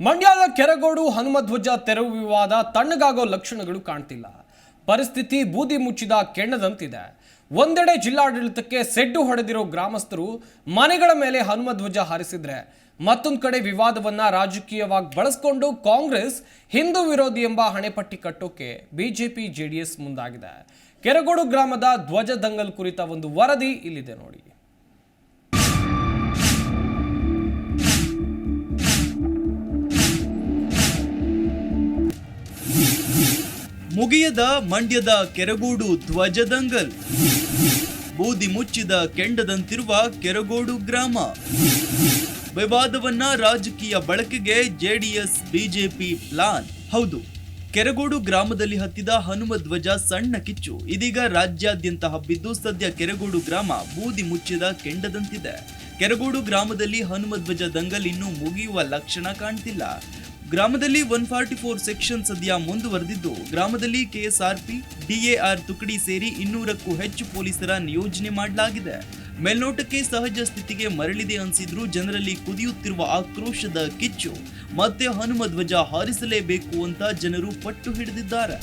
ಮಂಡ್ಯದ ಕೆರಗೋಡು ಹನುಮಧ್ವಜ ತೆರವು ವಿವಾದ ತಣ್ಣಗಾಗೋ ಲಕ್ಷಣಗಳು ಕಾಣ್ತಿಲ್ಲ. ಪರಿಸ್ಥಿತಿ ಬೂದಿ ಮುಚ್ಚಿದ ಕೆಣ್ಣದಂತಿದೆ ಒಂದೆಡೆ ಜಿಲ್ಲಾಡಳಿತಕ್ಕೆ ಸೆಡ್ಡು ಹೊಡೆದಿರೋ ಗ್ರಾಮಸ್ಥರು ಮನೆಗಳ ಮೇಲೆ ಹನುಮಧ್ವಜ ಹಾರಿಸಿದ್ರೆ ಮತ್ತೊಂದು ಕಡೆ ವಿವಾದವನ್ನ ರಾಜಕೀಯವಾಗಿ ಬಳಸ್ಕೊಂಡು ಕಾಂಗ್ರೆಸ್ ಹಿಂದೂ ವಿರೋಧಿ ಎಂಬ ಹಣೆಪಟ್ಟಿ ಕಟ್ಟೋಕೆ ಬಿಜೆಪಿ ಜೆಡಿಎಸ್ ಮುಂದಾಗಿದೆ. ಕೆರಗೋಡು ಗ್ರಾಮದ ಧ್ವಜ ದಂಗಲ್ ಕುರಿತ ಒಂದು ವರದಿ ಇಲ್ಲಿದೆ ನೋಡಿ. ಮುಗಿಯದ ಮಂಡ್ಯದ ಕೆರಗೋಡು ಧ್ವಜದಂಗಲ್. ಬೂದಿ ಮುಚ್ಚಿದ ಕೆಂಡದಂತಿರುವ ಕೆರಗೋಡು ಗ್ರಾಮ. ವಿವಾದವನ್ನ ರಾಜಕೀಯ ಬಳಕೆಗೆ ಜೆಡಿಎಸ್, ಬಿಜೆಪಿ ಪ್ಲಾನ್. ಹೌದು, ಕೆರಗೋಡು ಗ್ರಾಮದಲ್ಲಿ ಹತ್ತಿದ ಹನುಮ ಧ್ವಜ ಸಣ್ಣ ಕಿಚ್ಚು. ಇದೀಗ ರಾಜ್ಯಾದ್ಯಂತ ಹಬ್ಬಿದ್ದು ಸದ್ಯ ಕೆರಗೋಡು ಗ್ರಾಮ ಬೂದಿ ಮುಚ್ಚಿದ ಕೆಂಡದಂತಿದೆ. ಕೆರಗೋಡು ಗ್ರಾಮದಲ್ಲಿ ಹನುಮ ಧ್ವಜ ದಂಗಲ್ ಇನ್ನೂ ಮುಗಿಯುವ ಲಕ್ಷಣ ಕಾಣ್ತಿಲ್ಲ. ಗ್ರಾಮದಲ್ಲಿ ಒನ್ ಫಾರ್ಟಿ ಫೋರ್ ಸೆಕ್ಷನ್ ಸದ್ಯ ಮುಂದುವರೆದಿದ್ದು, ಗ್ರಾಮದಲ್ಲಿ ಕೆಎಸ್ಆರ್ಪಿ, ಡಿಎಆರ್ ತುಕಡಿ ಸೇರಿ ಇನ್ನೂರಕ್ಕೂ ಹೆಚ್ಚು ಪೊಲೀಸರ ನಿಯೋಜನೆ ಮಾಡಲಾಗಿದೆ. ಮೇಲ್ನೋಟಕ್ಕೆ ಸಹಜ ಸ್ಥಿತಿಗೆ ಮರಳಿದೆ ಅನಿಸಿದ್ರೂ ಜನರಲ್ಲಿ ಕುದಿಯುತ್ತಿರುವ ಆಕ್ರೋಶದ ಕಿಚ್ಚು. ಮತ್ತೆ ಹನುಮ ಧ್ವಜ ಹಾರಿಸಲೇಬೇಕು ಅಂತ ಜನರು ಪಟ್ಟು ಹಿಡಿದಿದ್ದಾರೆ.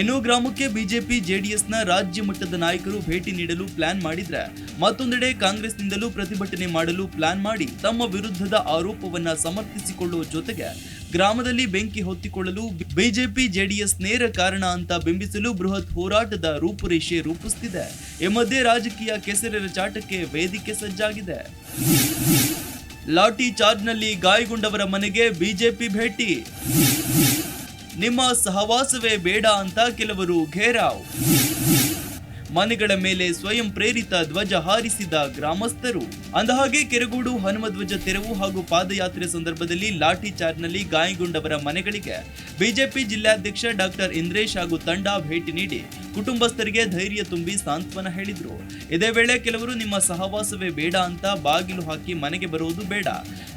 ಇನ್ನು ಗ್ರಾಮಕ್ಕೆ ಬಿಜೆಪಿ, ಜೆಡಿಎಸ್ನ ರಾಜ್ಯ ಮಟ್ಟದ ನಾಯಕರು ಭೇಟಿ ನೀಡಲು ಪ್ಲಾನ್ ಮಾಡಿದ್ರೆ, ಮತ್ತೊಂದೆಡೆ ಕಾಂಗ್ರೆಸ್ನಿಂದಲೂ ಪ್ರತಿಭಟನೆ ಮಾಡಲು ಪ್ಲಾನ್ ಮಾಡಿ ತಮ್ಮ ವಿರುದ್ಧದ ಆರೋಪವನ್ನ ಸಮರ್ಥಿಸಿಕೊಳ್ಳುವ ಜೊತೆಗೆ ಗ್ರಾಮದಲ್ಲಿ ಬೆಂಕಿ ಹೊತ್ತಿಕೊಳ್ಳಲು ಬಿಜೆಪಿ ಜೆಡಿಎಸ್ ನೇರ ಕಾರಣ ಅಂತ ಬಿಂಬಿಸಲು ಬೃಹತ್ ಹೋರಾಟದ ರೂಪುರೇಷೆ ರೂಪಿಸುತ್ತಿದೆ ಈ ಮಧ್ಯೆ ರಾಜಕೀಯ ಕೆಸರಿನ ಚಾಟಕ್ಕೆ ವೇದಿಕೆ ಸಜ್ಜಾಗಿದೆ. ಲಾಠಿ ಚಾರ್ಜ್ನಲ್ಲಿ ಗಾಯಗೊಂಡವರ ಮನೆಗೆ ಬಿಜೆಪಿ ಭೇಟಿ. ನಿಮ್ಮ ಸಹವಾಸವೇ ಬೇಡ ಅಂತ ಕೆಲವರು ಘೇರಾವ್. ಮನೆಗಳ ಮೇಲೆ ಸ್ವಯಂ ಪ್ರೇರಿತ ಧ್ವಜ ಹಾರಿಸಿದ ಗ್ರಾಮಸ್ಥರು. ಅಂದಹಾಗೆ, ಕೆರಗೋಡು ಹನುಮ ಧ್ವಜ ತೆರವು ಹಾಗೂ ಪಾದಯಾತ್ರೆ ಸಂದರ್ಭದಲ್ಲಿ ಲಾಠಿ ಚಾರ್ಜ್ನಲ್ಲಿ ಗಾಯಗೊಂಡವರ ಮನೆಗಳಿಗೆ ಬಿಜೆಪಿ ಜಿಲ್ಲಾಧ್ಯಕ್ಷ ಡಾಕ್ಟರ್ ಇಂದ್ರೇಶ್ ಹಾಗೂ ತಂಡ ಭೇಟಿ ನೀಡಿ ಕುಟುಂಬಸ್ಥರಿಗೆ ಧೈರ್ಯ ತುಂಬಿ ಸಾಂತ್ವನ ಹೇಳಿದ್ರು. ಇದೇ ವೇಳೆ ಕೆಲವರು, ನಿಮ್ಮ ಸಹವಾಸವೇ ಬೇಡ ಅಂತ ಬಾಗಿಲು ಹಾಕಿ ಮನೆಗೆ ಬರುವುದು ಬೇಡ.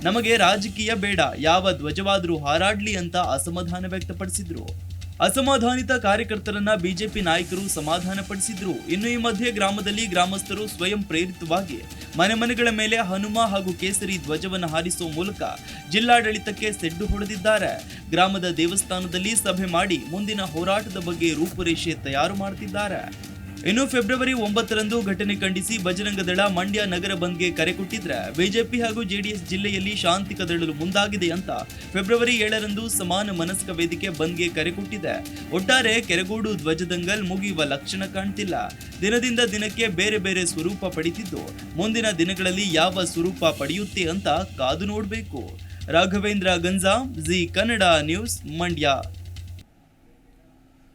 ನಮಗೆ ರಾಜಕೀಯ ಬೇಡ. ಯಾವ ಧ್ವಜವಾದರೂ ಹಾರಾಡ್ಲಿ ಅಂತ ಅಸಮಾಧಾನ ವ್ಯಕ್ತಪಡಿಸಿದ್ರು. ಅಸಮಾಧಾನಿತ ಕಾರ್ಯಕರ್ತರನ್ನ ಬಿಜೆಪಿ ನಾಯಕರು ಸಮಾಧಾನಪಡಿಸಿದ್ರು. ಇನ್ನು ಈ ಮಧ್ಯೆ ಗ್ರಾಮದಲ್ಲಿ ಗ್ರಾಮಸ್ಥರು ಸ್ವಯಂ ಪ್ರೇರಿತವಾಗಿ ಮನೆ ಮನೆಗಳ ಮೇಲೆ ಹನುಮ ಹಾಗೂ ಕೇಸರಿ ಧ್ವಜವನ್ನು ಹಾರಿಸುವ ಮೂಲಕ ಜಿಲ್ಲಾಡಳಿತಕ್ಕೆ ಸೆಡ್ಡು ಹೊಡೆದಿದ್ದಾರೆ. ಗ್ರಾಮದ ದೇವಸ್ಥಾನದಲ್ಲಿ ಸಭೆ ಮಾಡಿ ಮುಂದಿನ ಹೋರಾಟದ ಬಗ್ಗೆ ರೂಪುರೇಷೆ ತಯಾರು ಮಾಡುತ್ತಿದ್ದಾರೆ ಇನ್ನು ಫೆಬ್ರವರಿ ಒಂಬತ್ತರಂದು ಘಟನೆ ಖಂಡಿಸಿ ಬಜರಂಗ ದಳ ಮಂಡ್ಯ ನಗರ ಬಂದ್ಗೆ ಕರೆ ಕೊಟ್ಟಿದ್ರೆ ಬಿಜೆಪಿ ಹಾಗೂ ಜೆಡಿಎಸ್ ಜಿಲ್ಲೆಯಲ್ಲಿ ಶಾಂತಿ ಕದಳಲು ಮುಂದಾಗಿದೆ ಅಂತ ಫೆಬ್ರವರಿ ಏಳರಂದು ಸಮಾನ ಮನಸ್ಕ ವೇದಿಕೆ ಬಂದ್ಗೆ ಕರೆ ಕೊಟ್ಟಿದೆ. ಒಟ್ಟಾರೆ ಕೆರೆಗೋಡು ಧ್ವಜದಂಗಲ್ ಮುಗಿಯುವ ಲಕ್ಷಣ ಕಾಣ್ತಿಲ್ಲ. ದಿನದಿಂದ ದಿನಕ್ಕೆ ಬೇರೆ ಬೇರೆ ಸ್ವರೂಪ ಪಡಿತಿದ್ದು, ಮುಂದಿನ ದಿನಗಳಲ್ಲಿ ಯಾವ ಸ್ವರೂಪ ಪಡೆಯುತ್ತೆ ಅಂತ ಕಾದು ನೋಡಬೇಕು. Raghavendra Ganja, Zee Kannada news, Mandya.